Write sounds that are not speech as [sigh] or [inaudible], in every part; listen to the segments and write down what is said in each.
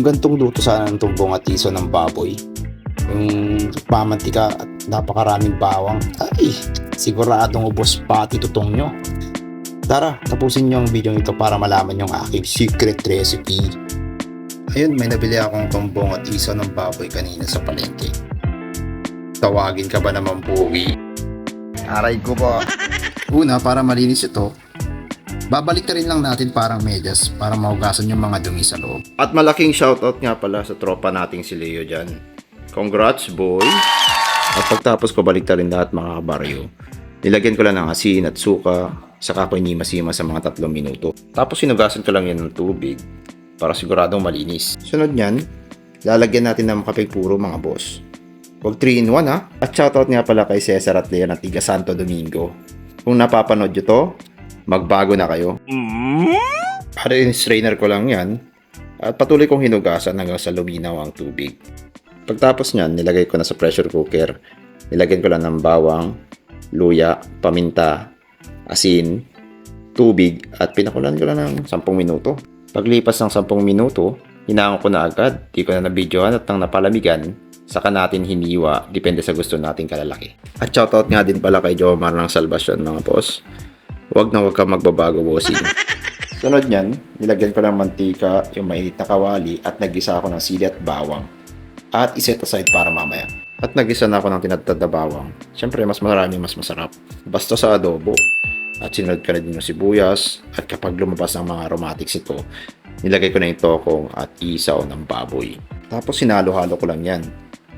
Yung gantong luto sana ng tumbong at iso ng baboy. Yung mamantika at napakaraming bawang. Ay, siguradong ubos pati tutong nyo. Tara, tapusin nyo ang video ito para malaman yung aking secret recipe. Ayun, may nabili akong tumbong at iso ng baboy kanina sa palengke. Tawagin ka ba naman pugi? Aray ko po. Una, para malinis ito, babalik rin lang natin parang medyas para mahugasan yung mga dumi sa loob. At malaking shoutout nga pala sa tropa nating si Leo dyan. Congrats boy! At pagtapos ko balik rin lahat mga kabaryo. Nilagyan ko lang ng asin at suka, saka ko inimasima sa mga tatlong minuto. Tapos sinugasan ko lang yan ng tubig para siguradong malinis. Sunod nyan, lalagyan natin ng kapig puro mga boss. Huwag 3 in 1 ha. At shoutout nga pala kay Cesar at Lea ng Tiga Santo Domingo. Kung napapanood nyo to, magbago na kayo. Para strainer ko lang yan. At patuloy kong hinugasan hanggang sa luminaw ang tubig. Pagtapos nyan, nilagay ko na sa pressure cooker. Nilagyan ko lang ng bawang, luya, paminta, asin, tubig at pinakulan ko lang ng 10 minuto. Paglipas ng 10 minuto, hinangon ko na agad. Di ko na nabidyohan at nang napalamigan, saka natin hiniwa, depende sa gusto nating kalalaki. At shoutout nga din pala kay Jomar ng Salvation mga boss. Huwag na huwag kang magbabago bossing. [laughs] Sunod niyan, nilagyan ko ng mantika, yung mainit na kawali at nagisa ako ng sili at bawang. At iset aside para mamaya. At nagisa na ako ng tinatad na bawang. Siyempre, mas marami mas masarap. Basta sa adobo. At sinunod ko na din yung sibuyas. At kapag lumabas ang mga aromatics ito, nilagay ko na yung tokong at isaw ng baboy. Tapos sinalo-halo ko lang yan.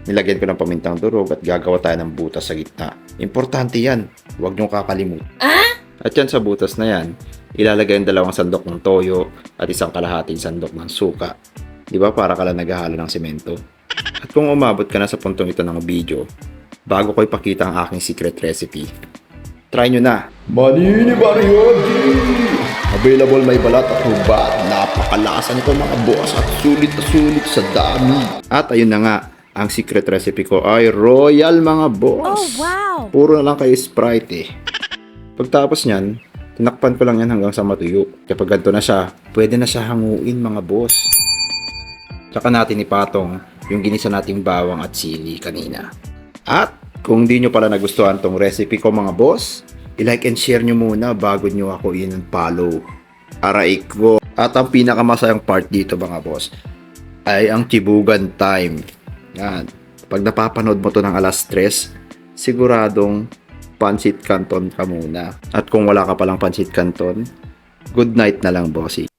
Nilagyan ko ng pamintang durog at gagawa tayo ng butas sa gitna. Importante yan. Huwag niyong kakalimutan. At yan sa butas na yan, ilalagay ang dalawang sandok ng toyo at isang kalahating sandok ng suka. Di ba para ka lang naghahalo ng semento? At kung umabot ka na sa puntong ito ng video, bago ko ipakita ang aking secret recipe, try nyo na! Manini Mariotti! Available may balat at hubat. Napakalasa nito mga boss at sulit na sulit sa dami. At ayun na nga, ang secret recipe ko ay royal mga boss. Oh, wow! Puro na lang kayo Sprite eh. Pagtapos niyan, tinakpan ko lang yan hanggang sa matuyo. Kapag ganito na siya, pwede na siya hanguin mga boss. Tsaka natin ipatong yung ginisa nating bawang at sili kanina. At kung di nyo pala nagustuhan tong recipe ko mga boss, i-like and share nyo muna bago nyo ako in-follow. Aray ko. At ang pinakamasayang part dito mga boss, ay ang tibugan time. Yan. Pag napapanood mo to ng alas 3, siguradong pansit canton ka muna. At kung wala ka palang pansit canton, good night na lang, bossy.